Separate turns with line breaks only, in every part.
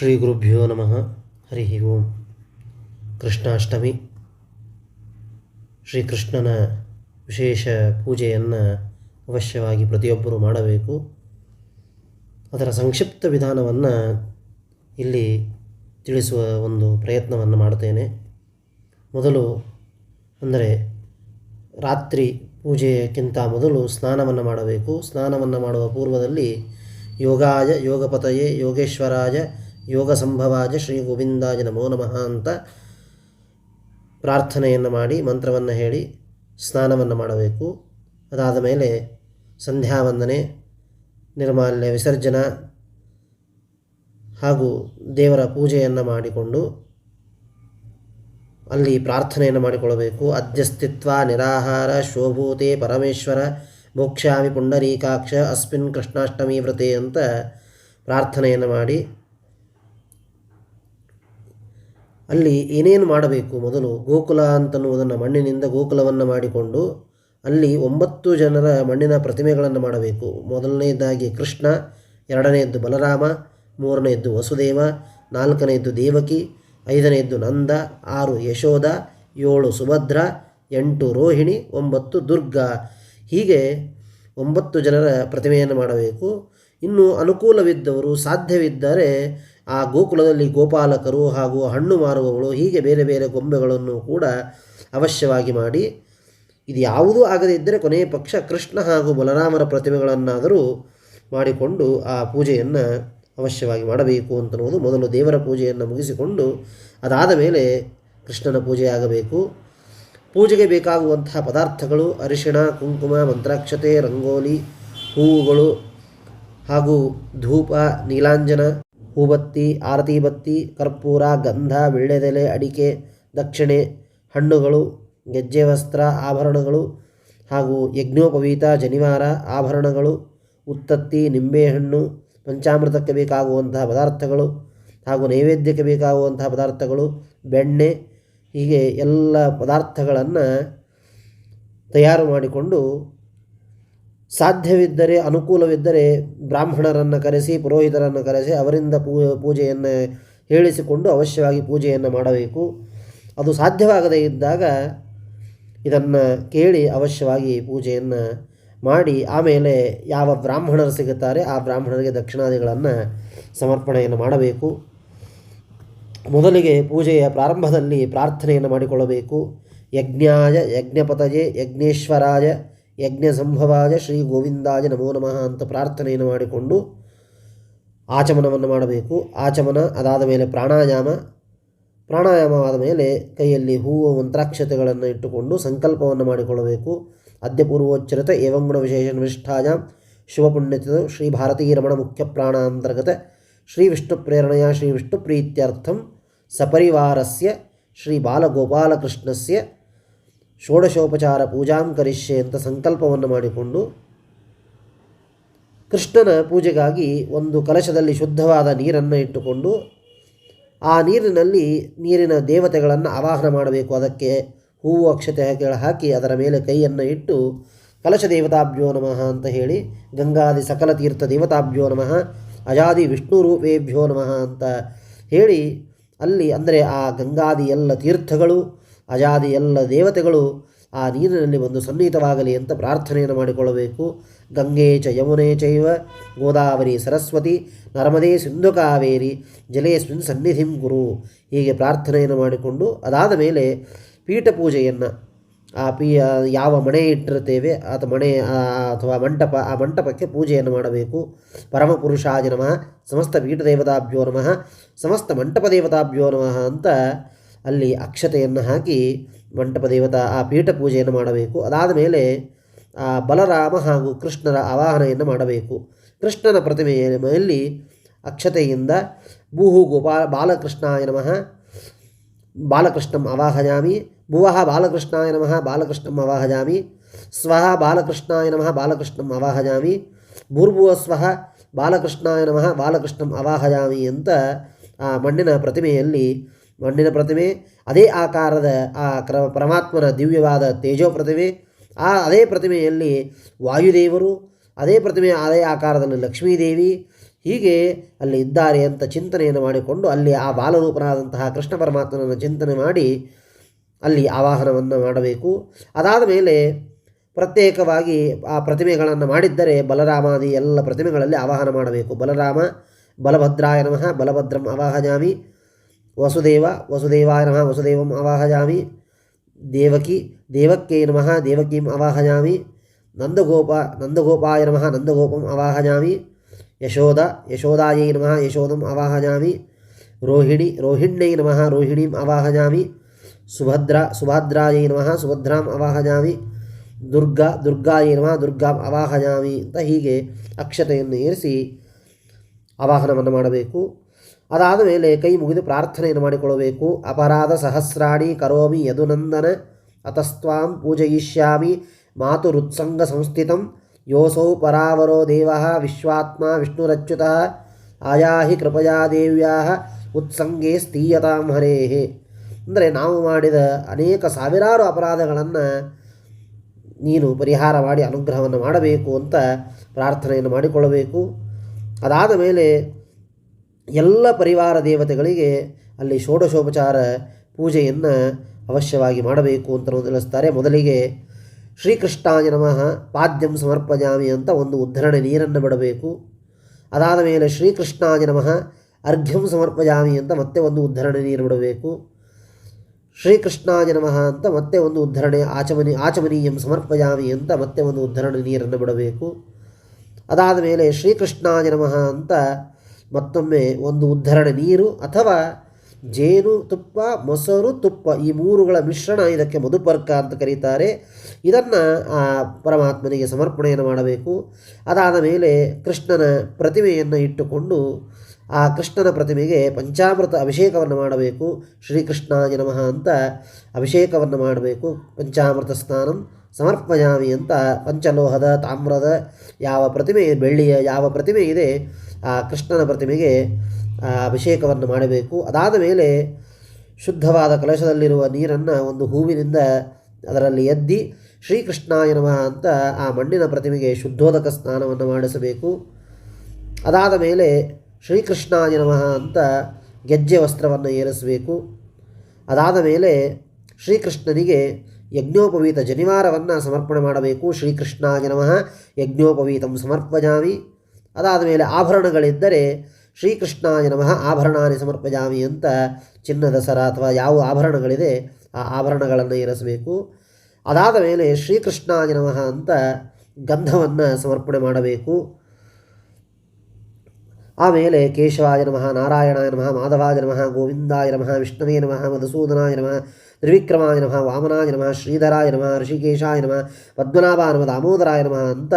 ಶ್ರೀ ಗುರುಭ್ಯೋ ನಮಃ. ಹರಿ ಓಂ. ಕೃಷ್ಣಾಷ್ಟಮಿ. ಶ್ರೀಕೃಷ್ಣನ ವಿಶೇಷ ಪೂಜೆಯನ್ನು ಅವಶ್ಯವಾಗಿ ಪ್ರತಿಯೊಬ್ಬರೂ ಮಾಡಬೇಕು. ಅದರ ಸಂಕ್ಷಿಪ್ತ ವಿಧಾನವನ್ನು ಇಲ್ಲಿ ತಿಳಿಸುವ ಒಂದು ಪ್ರಯತ್ನವನ್ನು ಮಾಡುತ್ತೇನೆ. ಮೊದಲು ಅಂದರೆ ರಾತ್ರಿ ಪೂಜೆಯಕ್ಕಿಂತ ಮೊದಲು ಸ್ನಾನವನ್ನು ಮಾಡಬೇಕು. ಸ್ನಾನವನ್ನು ಮಾಡುವ ಪೂರ್ವದಲ್ಲಿ ಯೋಗಾಯ ಯೋಗಪತಯೇ ಯೋಗೇಶ್ವರಾಯ ಯೋಗ ಸಂಭವಾಜ ಶ್ರೀ ಗೋವಿಂದಾಜ ನಮೋ ನಮಃ ಅಂತ ಪ್ರಾರ್ಥನೆಯನ್ನು ಮಾಡಿ, ಮಂತ್ರವನ್ನು ಹೇಳಿ, ಸ್ನಾನವನ್ನು ಮಾಡಬೇಕು. ಅದಾದ ಮೇಲೆ ಸಂಧ್ಯಾವಂದನೆ, ನಿರ್ಮಾಲ್ಯ ವಿಸರ್ಜನ ಹಾಗೂ ದೇವರ ಪೂಜೆಯನ್ನು ಮಾಡಿಕೊಂಡು ಅಲ್ಲಿ ಪ್ರಾರ್ಥನೆಯನ್ನು ಮಾಡಿಕೊಳ್ಳಬೇಕು. ಅಧ್ಯಸ್ಥಿತ್ವ ನಿರಾಹಾರ, ಶೋಭೂತೆ, ಪರಮೇಶ್ವರ ಮೋಕ್ಷಾಮಿ ಪುಂಡರೀಕಾಕ್ಷ ಅಸ್ಮಿನ್ ಕೃಷ್ಣಾಷ್ಟಮಿ ವ್ರತೆ ಅಂತ ಪ್ರಾರ್ಥನೆಯನ್ನು ಮಾಡಿ ಅಲ್ಲಿ ಏನೇನು ಮಾಡಬೇಕು ಮೊದಲು ಗೋಕುಲ ಅಂತನ್ನುವುದನ್ನು ಮಣ್ಣಿನಿಂದ ಗೋಕುಲವನ್ನು ಮಾಡಿಕೊಂಡು ಅಲ್ಲಿ ಒಂಬತ್ತು ಜನರ ಮಣ್ಣಿನ ಪ್ರತಿಮೆಗಳನ್ನು ಮಾಡಬೇಕು. ಮೊದಲನೆಯದಾಗಿ ಕೃಷ್ಣ, ಎರಡನೆಯದ್ದು ಬಲರಾಮ, ಮೂರನೆಯದ್ದು ವಸುದೇವ, ನಾಲ್ಕನೆಯದ್ದು ದೇವಕಿ, ಐದನೆಯದ್ದು ನಂದ, ಆರು ಯಶೋಧ, ಏಳು ಸುಭದ್ರ, ಎಂಟು ರೋಹಿಣಿ, ಒಂಬತ್ತು ದುರ್ಗಾ. ಹೀಗೆ ಒಂಬತ್ತು ಜನರ ಪ್ರತಿಮೆಯನ್ನು ಮಾಡಬೇಕು. ಇನ್ನು ಅನುಕೂಲವಿದ್ದವರು ಸಾಧ್ಯವಿದ್ದರೆ ಆ ಗೋಕುಲದಲ್ಲಿ ಗೋಪಾಲಕರು ಹಾಗೂ ಹಣ್ಣು ಮಾರುವವಳು ಹೀಗೆ ಬೇರೆ ಬೇರೆ ಗೊಂಬೆಗಳನ್ನು ಕೂಡ ಅವಶ್ಯವಾಗಿ ಮಾಡಿ, ಇದು ಯಾವುದೂ ಆಗದೇ ಇದ್ದರೆ ಕೊನೆಯ ಪಕ್ಷ ಕೃಷ್ಣ ಹಾಗೂ ಬಲರಾಮರ ಪ್ರತಿಮೆಗಳನ್ನಾದರೂ ಮಾಡಿಕೊಂಡು ಆ ಪೂಜೆಯನ್ನು ಅವಶ್ಯವಾಗಿ ಮಾಡಬೇಕು ಅಂತನ್ನುವುದು ಮೊದಲು ದೇವರ ಪೂಜೆಯನ್ನು ಮುಗಿಸಿಕೊಂಡು ಅದಾದ ಮೇಲೆ ಕೃಷ್ಣನ ಪೂಜೆ ಆಗಬೇಕು. ಪೂಜೆಗೆ ಬೇಕಾಗುವಂತಹ ಪದಾರ್ಥಗಳು ಅರಿಶಿಣ, ಕುಂಕುಮ, ಮಂತ್ರಾಕ್ಷತೆ, ರಂಗೋಲಿ, ಹೂವುಗಳು ಹಾಗೂ ಧೂಪ, ನೀಲಾಂಜನ ಹೂಬತ್ತಿ, ಆರತಿ ಬತ್ತಿ, ಕರ್ಪೂರ, ಗಂಧ ವೀಳ್ಯದೆಲೆ ಅಡಿಕೆ, ದಕ್ಷಿಣೆ, ಹಣ್ಣುಗಳು, ಗೆಜ್ಜೆ ವಸ್ತ್ರ, ಆಭರಣಗಳು ಹಾಗೂ ಯಜ್ಞೋಪವೀತ, ಜನಿವಾರ, ಆಭರಣಗಳು, ಉತ್ತತ್ತಿ, ನಿಂಬೆಹಣ್ಣು, ಪಂಚಾಮೃತಕ್ಕೆ ಬೇಕಾಗುವಂತಹ ಪದಾರ್ಥಗಳು ಹಾಗೂ ನೈವೇದ್ಯಕ್ಕೆ ಬೇಕಾಗುವಂತಹ ಪದಾರ್ಥಗಳು, ಬೆಣ್ಣೆ, ಹೀಗೆ ಎಲ್ಲ ಪದಾರ್ಥಗಳನ್ನು ತಯಾರು ಮಾಡಿಕೊಂಡು ಸಾಧ್ಯವಿದ್ದರೆ, ಅನುಕೂಲವಿದ್ದರೆ ಬ್ರಾಹ್ಮಣರನ್ನು ಕರೆಸಿ, ಪುರೋಹಿತರನ್ನು ಕರೆಸಿ ಅವರಿಂದ ಪೂ, ಪೂಜೆಯನ್ನು ಹೇಳಿಸಿಕೊಂಡು ಅವಶ್ಯವಾಗಿ ಪೂಜೆಯನ್ನು ಮಾಡಬೇಕು. ಅದು ಸಾಧ್ಯವಾಗದೇ ಇದ್ದಾಗ ಇದನ್ನು ಕೇಳಿ ಅವಶ್ಯವಾಗಿ ಪೂಜೆಯನ್ನು ಮಾಡಿ, ಆಮೇಲೆ ಯಾವ ಬ್ರಾಹ್ಮಣರು ಸಿಗುತ್ತಾರೆ, ಆ ಬ್ರಾಹ್ಮಣರಿಗೆ ದಕ್ಷಿಣಾದಿಗಳನ್ನು ಸಮರ್ಪಣೆಯನ್ನು ಮಾಡಬೇಕು. ಮೊದಲಿಗೆ ಪೂಜೆಯ ಪ್ರಾರಂಭದಲ್ಲಿ ಪ್ರಾರ್ಥನೆಯನ್ನು ಮಾಡಿಕೊಳ್ಳಬೇಕು. ಯಜ್ಞಾಯ ಯಜ್ಞಪತಯೇ ಯಜ್ಞೇಶ್ವರಾಯ ಯಜ್ಞ ಸಂಭವಾಯ ಶ್ರೀ ಗೋವಿಂದಾಯ ನಮೋ ನಮಃ ಅಂತ ಪ್ರಾರ್ಥನೆಯನ್ನು ಮಾಡಿಕೊಂಡು ಆಚಮನವನ್ನು ಮಾಡಬೇಕು. ಆಚಮನ ಅದಾದ ಮೇಲೆ ಪ್ರಾಣಾಯಾಮ. ಪ್ರಾಣಾಯಾಮವಾದ ಮೇಲೆ ಕೈಯಲ್ಲಿ ಹೂವು, ಮಂತ್ರಾಕ್ಷತೆಗಳನ್ನು ಇಟ್ಟುಕೊಂಡು ಸಂಕಲ್ಪವನ್ನು ಮಾಡಿಕೊಳ್ಳಬೇಕು. ಅದ್ಯಪೂರ್ವೋಚ್ಚರಿತ ಏವಂಗುಣ ವಿಶೇಷ ನಿಷ್ಠಾಯ ಶಿವಪುಣ್ಯತ ಶ್ರೀ ಭಾರತೀ ರಮಣ ಮುಖ್ಯ ಪ್ರಾಣಾಂತರ್ಗತ ಶ್ರೀ ವಿಷ್ಣು ಪ್ರೇರಣೆಯ ಶ್ರೀ ವಿಷ್ಣು ಪ್ರೀತ್ಯರ್ಥಂ ಸಪರಿವಾರಸ್ಯ ಶ್ರೀ ಬಾಲಗೋಪಾಲಕೃಷ್ಣಸ್ಯ ಷೋಡಶೋಪಚಾರ ಪೂಜಾಂ ಕರಿಷ್ಯೆ ಅಂತ ಸಂಕಲ್ಪವನ್ನು ಮಾಡಿಕೊಂಡು ಕೃಷ್ಣನ ಪೂಜೆಗಾಗಿ ಒಂದು ಕಲಶದಲ್ಲಿ ಶುದ್ಧವಾದ ನೀರನ್ನು ಇಟ್ಟುಕೊಂಡು ಆ ನೀರಿನಲ್ಲಿ ನೀರಿನ ದೇವತೆಗಳನ್ನು ಆವಾಹನ ಮಾಡಬೇಕು. ಅದಕ್ಕೆ ಹೂವು ಅಕ್ಷತೆ ಹಾಕಿ ಅದರ ಮೇಲೆ ಕೈಯನ್ನು ಇಟ್ಟು ಕಲಶ ದೇವತಾಭ್ಯೋ ನಮಃ ಅಂತ ಹೇಳಿ ಗಂಗಾದಿ ಸಕಲ ತೀರ್ಥ ದೇವತಾಭ್ಯೋ ನಮಃ, ಅಜಾದಿ ವಿಷ್ಣು ರೂಪೇಭ್ಯೋ ನಮಃ ಅಂತ ಹೇಳಿ ಅಲ್ಲಿ ಅಂದರೆ ಆ ಗಂಗಾದಿ ಎಲ್ಲ ತೀರ್ಥಗಳು ಅಜಾದಿ ಎಲ್ಲ ದೇವತೆಗಳು ಆ ನೀರಿನಲ್ಲಿ ಬಂದು ಸನ್ನಿಹಿತವಾಗಲಿ ಅಂತ ಪ್ರಾರ್ಥನೆಯನ್ನು ಮಾಡಿಕೊಳ್ಳಬೇಕು. ಗಂಗೆ ಚ ಯಮುನೆ ಚೈವ ಗೋದಾವರಿ ಸರಸ್ವತಿ ನರ್ಮದೇ ಸಿಂಧು ಕಾವೇರಿ ಜಲೇಸ್ಮಿನ್ ಸನ್ನಿಧಿಂ ಗುರು ಹೀಗೆ ಪ್ರಾರ್ಥನೆಯನ್ನು ಮಾಡಿಕೊಂಡು ಅದಾದ ಮೇಲೆ ಪೀಠ ಪೂಜೆಯನ್ನು ಆ ಪೀ ಯಾವ ಮಣೆ ಇಟ್ಟಿರ್ತೇವೆ ಆತ ಮಣೆ ಅಥವಾ ಮಂಟಪ ಆ ಮಂಟಪಕ್ಕೆ ಪೂಜೆಯನ್ನು ಮಾಡಬೇಕು. ಪರಮಪುರುಷಾಜ ನಮಃ, ಸಮಸ್ತ ಪೀಠ ದೇವತಾಭ್ಯೋ ನಮಃ, ಸಮಸ್ತ ಮಂಟಪ ದೇವತಾಭ್ಯೋ ನಮಃ ಅಂತ ಅಲ್ಲಿ ಅಕ್ಷತೆಯನ್ನು ಹಾಕಿ ಮಂಟಪ ದೇವತಾ ಆ ಪೀಠ ಪೂಜೆಯನ್ನು ಮಾಡಬೇಕು. ಅದಾದ ಮೇಲೆ ಆ ಬಲರಾಮ ಹಾಗೂ ಕೃಷ್ಣರ ಆವಾಹನೆಯನ್ನು ಮಾಡಬೇಕು. ಕೃಷ್ಣನ ಪ್ರತಿಮೆಯಲ್ಲಿ ಅಕ್ಷತೆಯಿಂದ ಭೂಹು ಗೋಪಾ ಬಾಲಕೃಷ್ಣಾಯ ನಮಃ, ಬಾಲಕೃಷ್ಣಂ ಅವಾಹಯಾಮಿ ಭುವಃ ಬಾಲಕೃಷ್ಣಾಯ ನಮಃ, ಬಾಲಕೃಷ್ಣಂ ಅವಾಹಜಾಮಿ ಸ್ವಃ ಬಾಲಕೃಷ್ಣಾಯ ನಮಃ, ಬಾಲಕೃಷ್ಣಂ ಅವಾಹಜಾಮಿ ಭೂರ್ಭುವ ಸ್ವಃ ಬಾಲಕೃಷ್ಣಾಯ ನಮಃ, ಬಾಲಕೃಷ್ಣಂ ಅವಾಹಜಾಮಿ ಅಂತ ಆ ಮಣ್ಣಿನ ಪ್ರತಿಮೆಯಲ್ಲಿ ಮಣ್ಣಿನ ಪ್ರತಿಮೆ, ಅದೇ ಆಕಾರದ ಆ ಕ್ರಮ ಪರಮಾತ್ಮನ ದಿವ್ಯವಾದ ತೇಜೋ ಪ್ರತಿಮೆ, ಆ ಅದೇ ಪ್ರತಿಮೆಯಲ್ಲಿ ವಾಯುದೇವರು, ಅದೇ ಪ್ರತಿಮೆ ಅದೇ ಆಕಾರದಲ್ಲಿ ಲಕ್ಷ್ಮೀದೇವಿ, ಹೀಗೆ ಅಲ್ಲಿ ಇದ್ದಾರೆ ಅಂತ ಚಿಂತನೆಯನ್ನು ಮಾಡಿಕೊಂಡು ಅಲ್ಲಿ ಆ ಬಾಲರೂಪನಾದಂತಹ ಕೃಷ್ಣ ಪರಮಾತ್ಮನನ್ನು ಚಿಂತನೆ ಮಾಡಿ ಅಲ್ಲಿ ಆವಾಹನವನ್ನು ಮಾಡಬೇಕು. ಅದಾದ ಮೇಲೆ ಪ್ರತ್ಯೇಕವಾಗಿ ಆ ಪ್ರತಿಮೆಗಳನ್ನು ಮಾಡಿದ್ದರೆ ಬಲರಾಮಾದಿ ಎಲ್ಲ ಪ್ರತಿಮೆಗಳಲ್ಲಿ ಆವಾಹನ ಮಾಡಬೇಕು. ಬಲರಾಮ, ಬಲಭದ್ರಾಯ ನಮಃ, ಬಲಭದ್ರಂ ಆವಾಹಜಾಮಿ ವಸುದೇವ ವಸುದೇವಾಯ ನಮಃ ವಸುದೇವಂ ಆವಾಹಜಾಮಿ ದೇವಕಿ ದೇವಕ್ಕೇ ನಮಃ ದೇವಕೀಂ ಆವಾಹಜಾಮಿ ನಂದಗೋಪ ನಂದಗೋಪಾಯ ನಮಃ ನಂದಗೋಪಂ ಆವಾಹಜಾಮಿ ಯಶೋದ ಯಶೋದಾಯೈ ನಮಃ ಯಶೋದಂ ಆವಾಹಜಾಮಿ ರೋಹಿಣಿ ರೋಹಿಣ್ಯೈ ನಮಃ ರೋಹಿಣೀಂ ಆವಾಹಜಾಮಿ ಸುಭದ್ರ ಸುಭದ್ರಾಯೈ ನಮಃ ಸುಭದ್ರಾಂ ಅವಾಹಜಾಮಿ ದುರ್ಗಾ ದುರ್ಗಾಯೈ ನಮಃ ದುರ್ಗಾಂ ಅವಾಹಜಾಮಿ ಅಂತ ಹೀಗೆ ಅಕ್ಷತೆಯನ್ನು ಏರಿಸಿ ಆವಾಹನವನ್ನು ಮಾಡಬೇಕು ಅದಾದ ಮೇಲೆ ಕೈ ಮುಗಿದು ಪ್ರಾರ್ಥನೆಯನ್ನು ಮಾಡಿಕೊಳ್ಳಬೇಕು. ಅಪರಾಧ ಸಹಸ್ರಾಣಿ ಕರೋಮಿ ಯದುನಂದನ ಅತಸ್ತ್ವಾಂ ಪೂಜಯಿಷ್ಯಾಮಿ ಮಾತುರುತ್ಸಂಗ ಸಂಸ್ಥಿತಂ ಯೋಸೌ ಪರಾವರೋ ದೇವ ವಿಶ್ವಾತ್ಮ ವಿಷ್ಣುರಚ್ಯುತ ಆಯಾಹಿ ಕೃಪಯಾ ದೇವ್ಯಾ ಉತ್ಸಂಗೇ ಸ್ಥೀಯತಾಂ ಹರೇಹೇ ಅಂದರೆ ನಾವು ಮಾಡಿದ ಅನೇಕ ಸಾವಿರಾರು ಅಪರಾಧಗಳನ್ನು ನೀನು ಪರಿಹಾರ ಮಾಡಿ ಅನುಗ್ರಹವನ್ನು ಮಾಡಬೇಕು ಅಂತ ಪ್ರಾರ್ಥನೆಯನ್ನು ಮಾಡಿಕೊಳ್ಳಬೇಕು. ಅದಾದ ಮೇಲೆ ಎಲ್ಲ ಪರಿವಾರ ದೇವತೆಗಳಿಗೆ ಅಲ್ಲಿ ಷೋಡಶೋಪಚಾರ ಪೂಜೆಯನ್ನು ಅವಶ್ಯವಾಗಿ ಮಾಡಬೇಕು ಅಂತ ತಿಳಿಸ್ತಾರೆ. ಮೊದಲಿಗೆ ಶ್ರೀಕೃಷ್ಣಾಯ ನಮಃ, ಪಾದ್ಯಂ ಸಮರ್ಪಜಾಮಿ ಅಂತ ಒಂದು ಉದ್ಧರಣೆ, ನೀರನ್ನು ಬಿಡಬೇಕು. ಅದಾದ ಮೇಲೆ ಶ್ರೀಕೃಷ್ಣಾಯ ನಮಃ, ಅರ್ಘ್ಯಂ ಸಮರ್ಪಜಾಮಿ ಅಂತ ಮತ್ತೆ ಒಂದು ಉದ್ಧರಣೆ, ನೀರು ಬಿಡಬೇಕು. ಶ್ರೀಕೃಷ್ಣಾಯ ನಮಃ ಅಂತ ಮತ್ತೆ ಒಂದು ಉದ್ಧರಣೆ, ಆಚಮನಿ, ಆಚಮನೀಯಂ ಸಮರ್ಪಜಾಮಿ ಅಂತ ಮತ್ತೆ ಒಂದು ಉದ್ಧರಣೆ, ನೀರನ್ನು ಬಿಡಬೇಕು. ಅದಾದ ಮೇಲೆ ಶ್ರೀಕೃಷ್ಣಾಯ ನಮಃ ಅಂತ ಮತ್ತೊಮ್ಮೆ ಒಂದು ಉದ್ಧರಣೆ, ನೀರು ಅಥವಾ ಜೇನು ತುಪ್ಪ, ಮೊಸರು ತುಪ್ಪ, ಈ ಮೂರುಗಳ ಮಿಶ್ರಣ, ಇದಕ್ಕೆ ಮಧುಪರ್ಕ ಅಂತ ಕರೀತಾರೆ. ಇದನ್ನು ಆ ಪರಮಾತ್ಮನಿಗೆ ಸಮರ್ಪಣೆಯನ್ನು ಮಾಡಬೇಕು. ಅದಾದ ಮೇಲೆ ಕೃಷ್ಣನ ಪ್ರತಿಮೆಯನ್ನು ಇಟ್ಟುಕೊಂಡು ಆ ಕೃಷ್ಣನ ಪ್ರತಿಮೆಗೆ ಪಂಚಾಮೃತ ಅಭಿಷೇಕವನ್ನು ಮಾಡಬೇಕು. ಶ್ರೀಕೃಷ್ಣ ನಮಃ ಅಂತ ಅಭಿಷೇಕವನ್ನು ಮಾಡಬೇಕು. ಪಂಚಾಮೃತ ಸ್ನಾನಂ ಸಮರ್ಪಯಾಮಿ ಅಂತ ಪಂಚಲೋಹದ ತಾಮ್ರದ ಯಾವ ಪ್ರತಿಮೆ, ಬೆಳ್ಳಿಯ ಯಾವ ಪ್ರತಿಮೆ ಇದೆ ಆ ಕೃಷ್ಣನ ಪ್ರತಿಮೆಗೆ ಅಭಿಷೇಕವನ್ನು ಮಾಡಬೇಕು. ಅದಾದ ಮೇಲೆ ಶುದ್ಧವಾದ ಕಲಶದಲ್ಲಿರುವ ನೀರನ್ನು ಒಂದು ಹೂವಿನಿಂದ ಅದರಲ್ಲಿ ಎದ್ದಿ ಶ್ರೀಕೃಷ್ಣಾಯ ನಮಃ ಅಂತ ಆ ಮಣ್ಣಿನ ಪ್ರತಿಮೆಗೆ ಶುದ್ಧೋದಕ ಸ್ನಾನವನ್ನು ಮಾಡಿಸಬೇಕು. ಅದಾದ ಮೇಲೆ ಶ್ರೀಕೃಷ್ಣಾಯ ನಮಃ ಅಂತ ಗೆಜ್ಜೆ ವಸ್ತ್ರವನ್ನು ಏರಿಸಬೇಕು. ಅದಾದ ಮೇಲೆ ಶ್ರೀಕೃಷ್ಣನಿಗೆ ಯಜ್ಞೋಪವೀತ ಜನಿವಾರವನ್ನು ಸಮರ್ಪಣೆ ಮಾಡಬೇಕು. ಶ್ರೀಕೃಷ್ಣಾಯ ನಮಃ ಯಜ್ಞೋಪವೀತಂ ಸಮರ್ಪಜಾಮಿ. ಅದಾದ ಮೇಲೆ ಆಭರಣಗಳಿದ್ದರೆ ಶ್ರೀಕೃಷ್ಣಾಯ ನಮಃ ಆಭರಣಾನಿ ಸಮರ್ಪಜಾಮಿ ಅಂತ ಚಿನ್ನದ ಸರ ಅಥವಾ ಯಾವ ಆಭರಣಗಳಿದೆ ಆ ಆಭರಣಗಳನ್ನು ಇರಿಸಬೇಕು. ಅದಾದ ಮೇಲೆ ಶ್ರೀಕೃಷ್ಣಾಯ ನಮಃ ಅಂತ ಗಂಧವನ್ನು ಸಮರ್ಪಣೆ ಮಾಡಬೇಕು. ಆಮೇಲೆ ಕೇಶವಾಯ ನಮಃ ನಾರಾಯಣಾಯ ನಮಃ ಮಾಧವಾಯ ನಮಃ ಗೋವಿಂದಾಯ ನಮಃ ವಿಷ್ಣುವೇ ನಮಃ ಮಧುಸೂದನಾಯ ನಮಃ ತ್ರಿವಿಕ್ರಮಾಯ ನಮಃ, ವಾಮನಾಯ ನಮಃ, ಶ್ರೀಧರಾಯ ನಮಃ, ಋಷಿಕೇಶಾಯ ನಮಃ, ಪದ್ಮನಾಭಾಯ ನಮಃ, ದಾಮೋದರಾಯ ನಮಃ ಅಂತ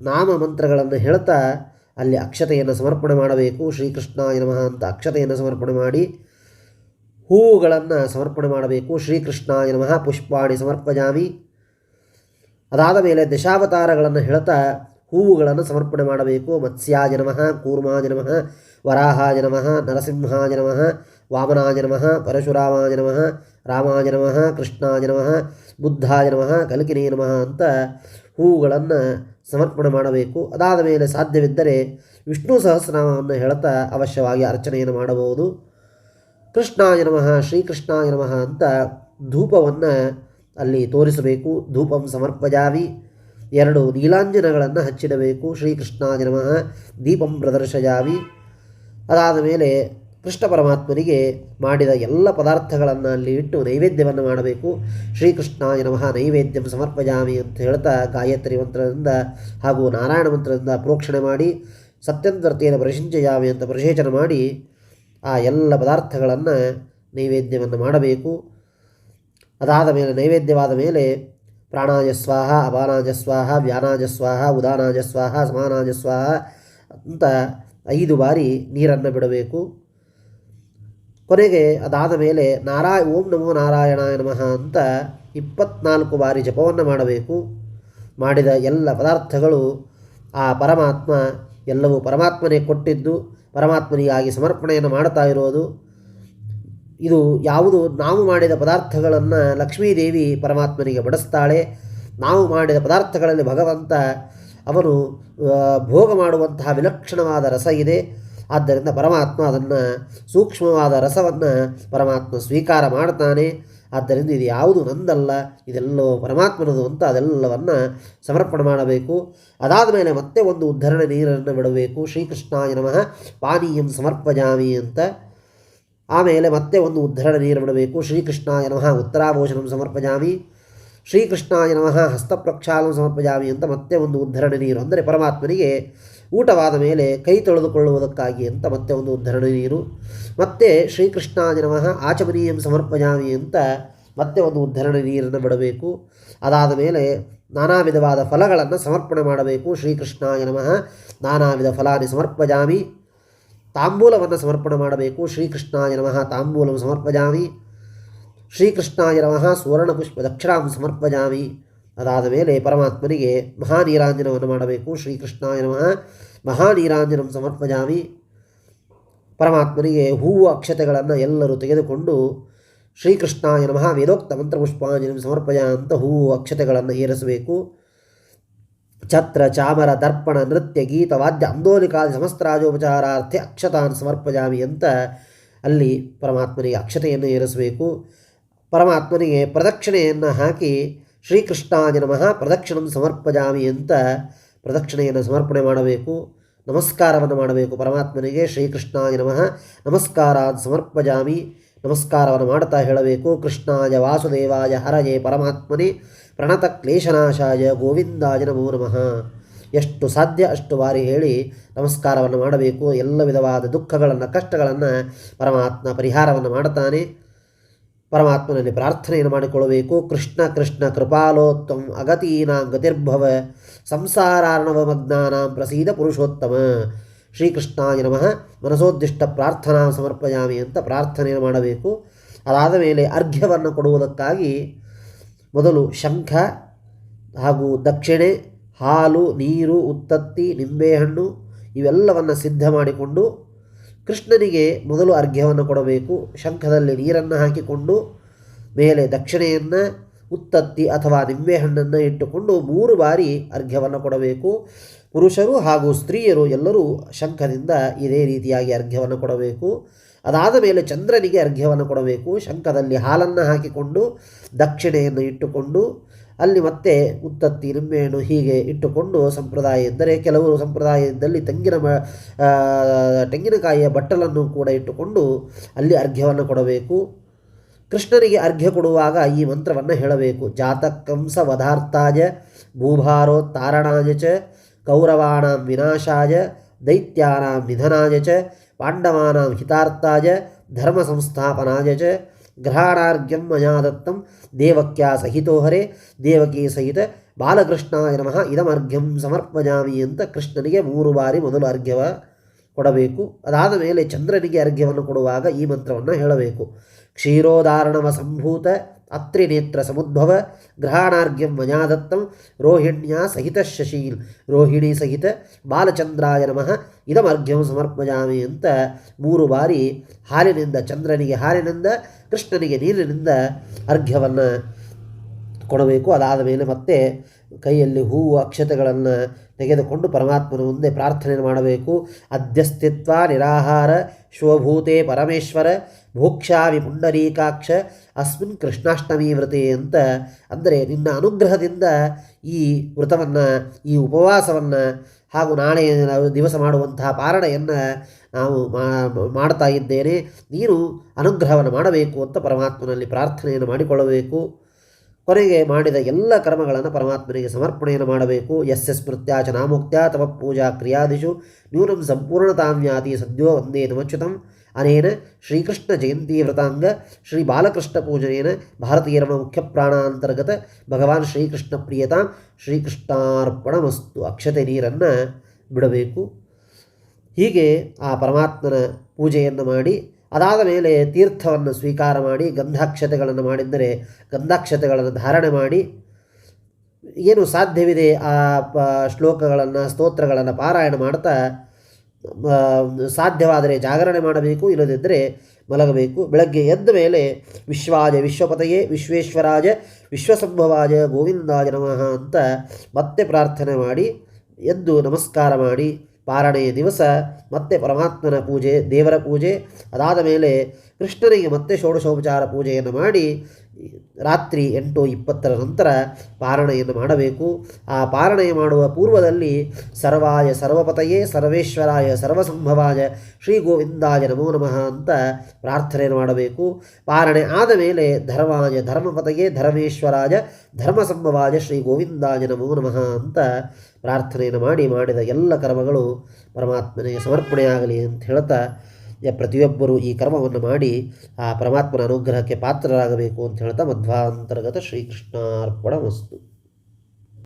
ನಾಮ ಮಂತ್ರಗಳನ್ನು ಹೇಳ್ತಾ ಅಲ್ಲಿ ಅಕ್ಷತೆಯನ್ನು ಸಮರ್ಪಣೆ ಮಾಡಬೇಕು. ಶ್ರೀಕೃಷ್ಣಾಯ ನಮಃ ಅಂತ ಅಕ್ಷತೆಯನ್ನು ಸಮರ್ಪಣೆ ಮಾಡಿ ಹೂವುಗಳನ್ನು ಸಮರ್ಪಣೆ ಮಾಡಬೇಕು. ಶ್ರೀಕೃಷ್ಣಾಯ ನಮಃ ಪುಷ್ಪಾಣಿ ಸಮರ್ಪಜಾಮಿ. ಅದಾದ ಮೇಲೆ ದಶಾವತಾರಗಳನ್ನು ಹೇಳ್ತಾ ಹೂವುಗಳನ್ನು ಸಮರ್ಪಣೆ ಮಾಡಬೇಕು. ಮತ್ಸ್ಯಾಜ ನಮಃ ಕೂರ್ಮಾಜ ನಮಃ ವರಾಹಾಜ ನಮಃ ನರಸಿಂಹಾಜ ನಮಃ ವಾಮನಾಜ ನಮಃ ಪರಶುರಾಮಾಜ ನಮಃ ರಾಮಾಯ ನಮಃ, ಕೃಷ್ಣಾಯ ನಮಃ, ಬುದ್ಧಾಯ ನಮಃ ಕಲ್ಕಿನೇ ನಮಃ ಅಂತ ಹೂವುಗಳನ್ನು ಸಮರ್ಪಣೆ ಮಾಡಬೇಕು. ಅದಾದ ಮೇಲೆ ಸಾಧ್ಯವಿದ್ದರೆ ವಿಷ್ಣು ಸಹಸ್ರನಾಮವನ್ನು ಹೇಳ್ತಾ ಅವಶ್ಯವಾಗಿ ಅರ್ಚನೆಯನ್ನು ಮಾಡಬಹುದು. ಕೃಷ್ಣಾಯ ನಮಃ, ಶ್ರೀಕೃಷ್ಣಾಯ ನಮಃ ಅಂತ ಧೂಪವನ್ನು ಅಲ್ಲಿ ತೋರಿಸಬೇಕು. ಧೂಪಂ ಸಮರ್ಪಜಾವಿ ಎರಡು ನೀಲಾಂಜನಗಳನ್ನು ಹಚ್ಚಿಡಬೇಕು. ಶ್ರೀಕೃಷ್ಣಾಯ ನಮಃ, ದೀಪಂ ಪ್ರದರ್ಶಯಾವಿ ಅದಾದ ಮೇಲೆ ಕೃಷ್ಣ ಪರಮಾತ್ಮನಿಗೆ ಮಾಡಿದ ಎಲ್ಲ ಪದಾರ್ಥಗಳನ್ನು ಅಲ್ಲಿ ಇಟ್ಟು ನೈವೇದ್ಯವನ್ನು ಮಾಡಬೇಕು. ಶ್ರೀಕೃಷ್ಣಾಯ ನಮಃ. ನೈವೇದ್ಯಂ ಸಮರ್ಪಯಾಮಿ ಅಂತ ಹೇಳ್ತಾ ಗಾಯತ್ರಿ ಮಂತ್ರದಿಂದ ಹಾಗೂ ನಾರಾಯಣ ಮಂತ್ರದಿಂದ ಪ್ರೋಕ್ಷಣೆ ಮಾಡಿ, ಸತ್ಯಂತರ್ತೆಯನ್ನು ಪ್ರಶಂಚಯಾಮಿ ಅಂತ ಪ್ರಶೇಚನ ಮಾಡಿ ಆ ಎಲ್ಲ ಪದಾರ್ಥಗಳನ್ನು ನೈವೇದ್ಯವನ್ನು ಮಾಡಬೇಕು. ಅದಾದ ಮೇಲೆ, ನೈವೇದ್ಯವಾದ ಮೇಲೆ ಪ್ರಾಣಾಜಸ್ವಾಹ ಅಪಾನಾಜಸ್ವಾಹ ವ್ಯಾನಾಜಸ್ವಾಹ ಉದಾನಾಜಸ್ವಾಹ ಸಮಾನಾಜಸ್ವಾಹ ಅಂತ ಐದು ಬಾರಿ ನೀರನ್ನು ಬಿಡಬೇಕು. ಕೊನೆಗೆ ಅದಾದ ಮೇಲೆ ನಾರಾಯ ಓಂ ನಮೋ ನಾರಾಯಣ ನಮಃ ಅಂತ ಇಪ್ಪತ್ನಾಲ್ಕು ಬಾರಿ ಜಪವನ್ನು ಮಾಡಬೇಕು. ಮಾಡಿದ ಎಲ್ಲ ಪದಾರ್ಥಗಳು ಆ ಪರಮಾತ್ಮ ಎಲ್ಲವೂ ಪರಮಾತ್ಮನೇ ಕೊಟ್ಟಿದ್ದು, ಪರಮಾತ್ಮನಿಗಾಗಿ ಸಮರ್ಪಣೆಯನ್ನು ಮಾಡ್ತಾ ಇರೋದು. ಇದು ಯಾವುದು? ನಾವು ಮಾಡಿದ ಪದಾರ್ಥಗಳನ್ನು ಲಕ್ಷ್ಮೀದೇವಿ ಪರಮಾತ್ಮನಿಗೆ ಬಡಿಸ್ತಾಳೆ. ನಾವು ಮಾಡಿದ ಪದಾರ್ಥಗಳಲ್ಲಿ ಭಗವಂತ ಅವನು ಭೋಗ ಮಾಡುವಂತಹ ವಿಲಕ್ಷಣವಾದ ರಸ ಇದೆ. ಆದ್ದರಿಂದ ಪರಮಾತ್ಮ ಅದನ್ನು ಸೂಕ್ಷ್ಮವಾದ ರಸವನ್ನು ಪರಮಾತ್ಮ ಸ್ವೀಕಾರ ಮಾಡ್ತಾನೆ. ಆದ್ದರಿಂದ ಇದು ಯಾವುದು ನಂದಲ್ಲ, ಇದೆಲ್ಲವೂ ಪರಮಾತ್ಮನದು ಅಂತ ಅದೆಲ್ಲವನ್ನು ಸಮರ್ಪಣೆ ಮಾಡಬೇಕು. ಅದಾದ ಮೇಲೆ ಮತ್ತೆ ಒಂದು ಉದ್ಧರಣೆ ನೀರನ್ನು ಬಿಡಬೇಕು. ಶ್ರೀಕೃಷ್ಣಾಯ ನಮಃ, ಪಾನೀಯಂ ಸಮರ್ಪಜಾಮಿ ಅಂತ. ಆಮೇಲೆ ಮತ್ತೆ ಒಂದು ಉದ್ಧರಣ ನೀರು ಬಿಡಬೇಕು. ಶ್ರೀಕೃಷ್ಣಾಯ ನಮಃ ಉತ್ತರಾಭೋಷಣಂ ಸಮರ್ಪಜಾಮಿ. ಶ್ರೀಕೃಷ್ಣಾಯ ನಮಃ ಹಸ್ತಪ್ರಕ್ಷಾಲನ ಸಮರ್ಪಜಾಮಿ ಅಂತ ಮತ್ತೆ ಒಂದು ಉದ್ಧರಣೆ ನೀರು. ಅಂದರೆ ಪರಮಾತ್ಮನಿಗೆ ಊಟವಾದ ಮೇಲೆ ಕೈ ತೊಳೆದುಕೊಳ್ಳುವುದಕ್ಕಾಗಿ ಅಂತ ಮತ್ತೆ ಒಂದು ಉದ್ಧರಣೆ ನೀರು, ಮತ್ತೆ ಶ್ರೀಕೃಷ್ಣಾಯ ನಮಃ ಆಚಮನೀಯಂ ಸಮರ್ಪಜಾಮಿ ಅಂತ ಮತ್ತೆ ಒಂದು ಉದ್ಧರಣೆ ನೀರನ್ನು ಬಿಡಬೇಕು. ಅದಾದ ಮೇಲೆ ನಾನಾ ವಿಧವಾದ ಫಲಗಳನ್ನು ಸಮರ್ಪಣೆ ಮಾಡಬೇಕು. ಶ್ರೀಕೃಷ್ಣಾಯ ನಮಃ ನಾನಾ ವಿಧ ಫಲಾನಿ ಸಮರ್ಪಜಾಮಿ, ತಾಂಬೂಲವನ್ನು ಸಮರ್ಪಣೆ ಮಾಡಬೇಕು. ಶ್ರೀಕೃಷ್ಣಾಯ ನಮಃ ತಾಂಬೂಲಂ ಸಮರ್ಪಜಾಮಿ, ಶ್ರೀಕೃಷ್ಣಾಯ ನಮಃ ಸುವರ್ಣಪುಷ್ಪ ದಕ್ಷಿಣಾಂ ಸಮರ್ಪಜಾಮಿ. ಅದಾದ ಮೇಲೆ ಪರಮಾತ್ಮನಿಗೆ ಮಹಾನೀರಾಂಜನವನ್ನು ಮಾಡಬೇಕು. ಶ್ರೀಕೃಷ್ಣಾಯ ನಮಃ. ಮಹಾನೀರಾಂಜನಂ ಸಮರ್ಪಜಾಮಿ. ಪರಮಾತ್ಮನಿಗೆ ಹೂವು ಅಕ್ಷತೆಗಳನ್ನು ಎಲ್ಲರೂ ತೆಗೆದುಕೊಂಡು ಶ್ರೀಕೃಷ್ಣಾಯ ನಮಃ ವೇದೋಕ್ತ ಮಂತ್ರಪುಷ್ಪಾಂಜಲಿ ಸಮರ್ಪಯ ಅಂತ ಹೂವು ಅಕ್ಷತೆಗಳನ್ನು ಏರಿಸಬೇಕು. ಛತ್ರ, ಚಾಮರ, ದರ್ಪಣ, ನೃತ್ಯ, ಗೀತ, ವಾದ್ಯ, ಅಂದೋಲಿಕಾದಿ, ಸಮಸ್ತ್ರಾಜೋಪಚಾರಾರ್ಥೆ, ಅಕ್ಷತಾನ್ ಸಮರ್ಪಜಾಮಿ ಅಂತ ಅಲ್ಲಿ ಪರಮಾತ್ಮನಿಗೆ ಅಕ್ಷತೆಯನ್ನು ಏರಿಸಬೇಕು. ಪರಮಾತ್ಮನಿಗೆ ಪ್ರದಕ್ಷಿಣೆಯನ್ನು ಹಾಕಿ ಶ್ರೀಕೃಷ್ಣಾಯ ನಮಃ. ಪ್ರದಕ್ಷಿಣಂ ಸಮರ್ಪಜಾಮಿ ಅಂತ ಪ್ರದಕ್ಷಿಣೆಯನ್ನು ಸಮರ್ಪಣೆ ಮಾಡಬೇಕು, ನಮಸ್ಕಾರವನ್ನು ಮಾಡಬೇಕು ಪರಮಾತ್ಮನಿಗೆ. ಶ್ರೀಕೃಷ್ಣಾಯ ನಮಃ. ನಮಸ್ಕಾರ ಸಮರ್ಪಜಾಮಿ, ನಮಸ್ಕಾರವನ್ನು ಮಾಡ್ತಾ ಹೇಳಬೇಕು. ಕೃಷ್ಣಾಯ ವಾಸುದೇವಾಯ ಹರಯೇ ಪರಮಾತ್ಮನೇ. ಪ್ರಣತ ಕ್ಲೇಶನಾಶಾಯ ಗೋವಿಂದಾಯ ನಮೋ ನಮಃ. ಎಷ್ಟು ಸಾಧ್ಯ ಅಷ್ಟು ಬಾರಿ ಹೇಳಿ ನಮಸ್ಕಾರವನ್ನು ಮಾಡಬೇಕು. ಎಲ್ಲ ವಿಧವಾದ ದುಃಖಗಳನ್ನು, ಕಷ್ಟಗಳನ್ನು ಪರಮಾತ್ಮ ಪರಿಹಾರವನ್ನು ಮಾಡುತ್ತಾನೆ ಪರಮಾತ್ಮನಲ್ಲಿ ಪ್ರಾರ್ಥನೆಯನ್ನು ಮಾಡಿಕೊಳ್ಳಬೇಕು? ಕೃಷ್ಣ ಕೃಷ್ಣ ಕೃಪಾಲೋತ್ತಮ, ಅಗತೀನಾಂ ಗತಿರ್ಭವ ಸಂಸಾರಾರ್ಣವಮಗ್ನಾನಾಂ ಪ್ರಸೀದ ಪುರುಷೋತ್ತಮ. ಶ್ರೀಕೃಷ್ಣಾಯ ನಮಃ. ಮನಸೋದ್ದಿಷ್ಟ ಪ್ರಾರ್ಥನಾ ಸಮರ್ಪಯಾಮಿ ಅಂತ ಪ್ರಾರ್ಥನೆಯನ್ನು ಮಾಡಬೇಕು? ಅದಾದ ಮೇಲೆ ಅರ್ಘ್ಯವನ್ನು ಕೊಡುವುದಕ್ಕಾಗಿ ಮೊದಲು ಶಂಖ ಹಾಗೂ ದಕ್ಷಿಣೆ, ಹಾಲು, ನೀರು, ಉತ್ತತ್ತಿ, ನಿಂಬೆಹಣ್ಣು ಇವೆಲ್ಲವನ್ನು ಸಿದ್ಧ ಮಾಡಿಕೊಂಡು ಕೃಷ್ಣನಿಗೆ ಮೊದಲು ಅರ್ಘ್ಯವನ್ನು ಕೊಡಬೇಕು. ಶಂಖದಲ್ಲಿ ನೀರನ್ನು ಹಾಕಿಕೊಂಡು ಮೇಲೆ ದಕ್ಷಿಣೆಯನ್ನು, ಉತ್ತತ್ತಿ ಅಥವಾ ನಿಂಬೆಹಣ್ಣನ್ನು ಇಟ್ಟುಕೊಂಡು ಮೂರು ಬಾರಿ ಅರ್ಘ್ಯವನ್ನು ಕೊಡಬೇಕು. ಪುರುಷರು ಹಾಗೂ ಸ್ತ್ರೀಯರು ಎಲ್ಲರೂ ಶಂಖದಿಂದ ಇದೇ ರೀತಿಯಾಗಿ ಅರ್ಘ್ಯವನ್ನು ಕೊಡಬೇಕು. ಅದಾದ ಮೇಲೆ ಚಂದ್ರನಿಗೆ ಅರ್ಘ್ಯವನ್ನು ಕೊಡಬೇಕು. ಶಂಖದಲ್ಲಿ ಹಾಲನ್ನು ಹಾಕಿಕೊಂಡು ದಕ್ಷಿಣೆಯನ್ನು ಇಟ್ಟುಕೊಂಡು ಅಲ್ಲಿ ಮತ್ತೆ ಉತ್ತತ್ತಿ ನಿಂಬೆಹಣ್ಣು ಹೀಗೆ ಇಟ್ಟುಕೊಂಡು ಸಂಪ್ರದಾಯ ಎಂದರೆ ಕೆಲವರು ಸಂಪ್ರದಾಯದಲ್ಲಿ ತೆಂಗಿನ ಮ ತೆಂಗಿನಕಾಯಿಯ ಬಟ್ಟಲನ್ನು ಕೂಡ ಇಟ್ಟುಕೊಂಡು ಅಲ್ಲಿ ಅರ್ಘ್ಯವನ್ನು ಕೊಡಬೇಕು. ಕೃಷ್ಣನಿಗೆ ಅರ್ಘ್ಯ ಕೊಡುವಾಗ ಈ ಮಂತ್ರವನ್ನು ಹೇಳಬೇಕು. ಜಾತಕಂಸ ವಧಾರ್ಥಾಯ ಭೂಭಾರೋ ತಾರಣಾಯ ಚ ಕೌರವಾಣಾಂ ವಿನಾಶಾಯ ದೈತ್ಯಾನಾಂ ನಿಧನಾಯ ಚ ಪಾಂಡವಾನಾಂ ಹಿತಾರ್ಥಾಯ ಧರ್ಮ ಸಂಸ್ಥಾಪನಾಯ ಚ ಗ್ರಹಾಣಾರ್ಘ್ಯಂ ಮಯಾ ದತ್ತಂ ದೇವಕ್ಯಾ ಸಹಿತೋ ಹರೆ, ದೇವಕಿ ಸಹಿತ ಬಾಲಕೃಷ್ಣಾಯ ನಮಃ ಇದಮರ್ಘ್ಯಂ ಸಮರ್ಪಯಾಮಿ ಅಂತ ಕೃಷ್ಣನಿಗೆ ಮೂರು ಬಾರಿ ಮೊದಲು ಅರ್ಘ್ಯವ ಕೊಡಬೇಕು. ಅದಾದ ಮೇಲೆ ಚಂದ್ರನಿಗೆ ಅರ್ಘ್ಯವನ್ನು ಕೊಡುವಾಗ ಈ ಮಂತ್ರವನ್ನು ಹೇಳಬೇಕು. ಕ್ಷೀರೋದಾರಣವ ಸಂಭೂತ ಅತ್ರಿ ನೇತ್ರ ಸಮುದ್ಭವ ಗ್ರಹಾಣಾರ್ಘ್ಯಂ ಮಯಾ ದತ್ತಂ ರೋಹಿಣ್ಯಾ ಸಹಿತ ಶಶೀಲ್, ರೋಹಿಣಿ ಸಹಿತ ಬಾಲಚಂದ್ರಾಯ ನಮಃ ಇದಮರ್ಘ್ಯಂ ಸಮರ್ಪಯಾಮಿ ಅಂತ ಮೂರು ಬಾರಿ ಹಾಲಿನಿಂದ ಚಂದ್ರನಿಗೆ ಹಾಲಿನಿಂದ ಕೃಷ್ಣನಿಗೆ ನೀರಿನಿಂದ ಅರ್ಘ್ಯವನ್ನು ಕೊಡಬೇಕು. ಅದಾದ ಮೇಲೆ ಮತ್ತೆ ಕೈಯಲ್ಲಿ ಹೂವು, ಅಕ್ಷತೆಗಳನ್ನು ತೆಗೆದುಕೊಂಡು ಪರಮಾತ್ಮನ ಮುಂದೆ ಪ್ರಾರ್ಥನೆ ಮಾಡಬೇಕು. ಅಧ್ಯಸ್ಥಿತ್ವ ನಿರಾಹಾರ, ಶಿವಭೂತೆ, ಪರಮೇಶ್ವರ ಭೋಕ್ಷಾವಿ ಪುಂಡರೀಕಾಕ್ಷ ಅಸ್ಮಿನ್ ಕೃಷ್ಣಾಷ್ಟಮಿ ವ್ರತೆ ಅಂತ. ಅಂದರೆ ನಿನ್ನ ಅನುಗ್ರಹದಿಂದ ಈ ವ್ರತವನ್ನು, ಈ ಉಪವಾಸವನ್ನು ಹಾಗೂ ನಾಳೆ ದಿವಸ ಮಾಡುವಂತಹ ಪಾರಣೆಯನ್ನು ನಾವು ಮಾಡ್ತಾ ಇದ್ದೇನೆ. ನೀನು ಅನುಗ್ರಹವನ್ನು ಮಾಡಬೇಕು ಅಂತ ಪರಮಾತ್ಮನಲ್ಲಿ ಪ್ರಾರ್ಥನೆಯನ್ನು ಮಾಡಿಕೊಳ್ಳಬೇಕು. ಕೊನೆಗೆ ಮಾಡಿದ ಎಲ್ಲ ಕರ್ಮಗಳನ್ನು ಪರಮಾತ್ಮನಿಗೆ ಸಮರ್ಪಣೆಯನ್ನು ಮಾಡಬೇಕು. ಎಸ್ ಸ್ಮೃತ್ಯಾಚ ನಾಮುಕ್ತ್ಯ ತಮ ಪೂಜಾ ಕ್ರಿಯಾದಿಷು ನ್ಯೂನಂ ಸಂಪೂರ್ಣತಾಮ್ಯಾತಿ ಸದ್ಯೋ ವಂದೇ ನಮಚ್ಯುತಂ. ಅನೇನ ಶ್ರೀಕೃಷ್ಣ ಜಯಂತಿ ವ್ರತಾಂಗ ಶ್ರೀ ಬಾಲಕೃಷ್ಣ ಪೂಜನೇನ ಭಾರತೀಯರಮ ಮುಖ್ಯ ಪ್ರಾಣಾಂತರ್ಗತ ಭಗವಾನ್ ಶ್ರೀಕೃಷ್ಣ ಪ್ರಿಯತಾಂ. ಶ್ರೀಕೃಷ್ಣಾರ್ಪಣಮಸ್ತು. ಅಕ್ಷತೆ ನೀರನ್ನು ಬಿಡಬೇಕು. ಹೀಗೆ ಆ ಪರಮಾತ್ಮನ ಪೂಜೆಯನ್ನು ಮಾಡಿ, ಅದಾದ ಮೇಲೆ ತೀರ್ಥವನ್ನು ಸ್ವೀಕಾರ ಮಾಡಿ, ಗಂಧಾಕ್ಷತೆಗಳನ್ನು ಮಾಡಿದ್ದರೆ ಗಂಧಾಕ್ಷತೆಗಳನ್ನು ಧಾರಣೆ ಮಾಡಿ, ಏನು ಸಾಧ್ಯವಿದೆ ಆ ಪ ಶ್ಲೋಕಗಳನ್ನು, ಸ್ತೋತ್ರಗಳನ್ನು ಪಾರಾಯಣ ಮಾಡ್ತಾ ಸಾಧ್ಯವಾದರೆ ಜಾಗರಣೆ ಮಾಡಬೇಕು, ಇಲ್ಲದಿದ್ದರೆ ಮಲಗಬೇಕು. ಬೆಳಗ್ಗೆ ಎದ್ದ ಮೇಲೆ ವಿಶ್ವಾಜ ವಿಶ್ವಪತೆಯೇ ವಿಶ್ವೇಶ್ವರಾಜ ವಿಶ್ವಸಂಭವಾಜ ಗೋವಿಂದಾಜ ನಮಃ ಅಂತ ಮತ್ತೆ ಪ್ರಾರ್ಥನೆ ಮಾಡಿ, ಎದ್ದು ನಮಸ್ಕಾರ ಮಾಡಿ ಪಾರಣೆಯ ದಿವಸ ಮತ್ತೆ ಪರಮಾತ್ಮನ ಪೂಜೆ, ದೇವರ ಪೂಜೆ, ಅದಾದ ಮೇಲೆ ಕೃಷ್ಣನಿಗೆ ಮತ್ತೆ ಷೋಡಶೋಪಚಾರ ಪೂಜೆಯನ್ನು ಮಾಡಿ ರಾತ್ರಿ ಎಂಟು ಇಪ್ಪತ್ತರ ನಂತರ ಪಾರಣೆಯನ್ನು ಮಾಡಬೇಕು. ಆ ಪಾರಣೆ ಮಾಡುವ ಪೂರ್ವದಲ್ಲಿ ಸರ್ವಾಯ ಸರ್ವಪತಯೇ ಸರ್ವೇಶ್ವರಾಯ ಸರ್ವಸಂಭವಾಯ ಶ್ರೀ ಗೋವಿಂದಾಯ ನಮೋ ನಮಃ ಅಂತ ಪ್ರಾರ್ಥನೆಯನ್ನು ಮಾಡಬೇಕು. ಪಾರಣೆ ಆದ ಮೇಲೆ ಧರ್ಮಾಯ ಧರ್ಮಪತಯೇ ಧರ್ಮೇಶ್ವರಾಯ ಧರ್ಮಸಂಭವಾಯ ಶ್ರೀ ಗೋವಿಂದಾಯ ನಮೋ ನಮಃ ಅಂತ ಪ್ರಾರ್ಥನೆಯನ್ನು ಮಾಡಿ ಮಾಡಿದ ಎಲ್ಲ ಕರ್ಮಗಳು ಪರಮಾತ್ಮನಿಗೆ ಸಮರ್ಪಣೆಯಾಗಲಿ ಅಂತ ಹೇಳ್ತಾ ಪ್ರತಿಯೊಬ್ಬರೂ ಈ ಕರ್ಮವನ್ನು ಮಾಡಿ ಆ ಪರಮಾತ್ಮನ ಅನುಗ್ರಹಕ್ಕೆ ಪಾತ್ರರಾಗಬೇಕು ಅಂತ ಹೇಳ್ತಾ ಮಧ್ವಾಂತರ್ಗತ ಶ್ರೀಕೃಷ್ಣಾರ್ಪಣ ವಸ್ತು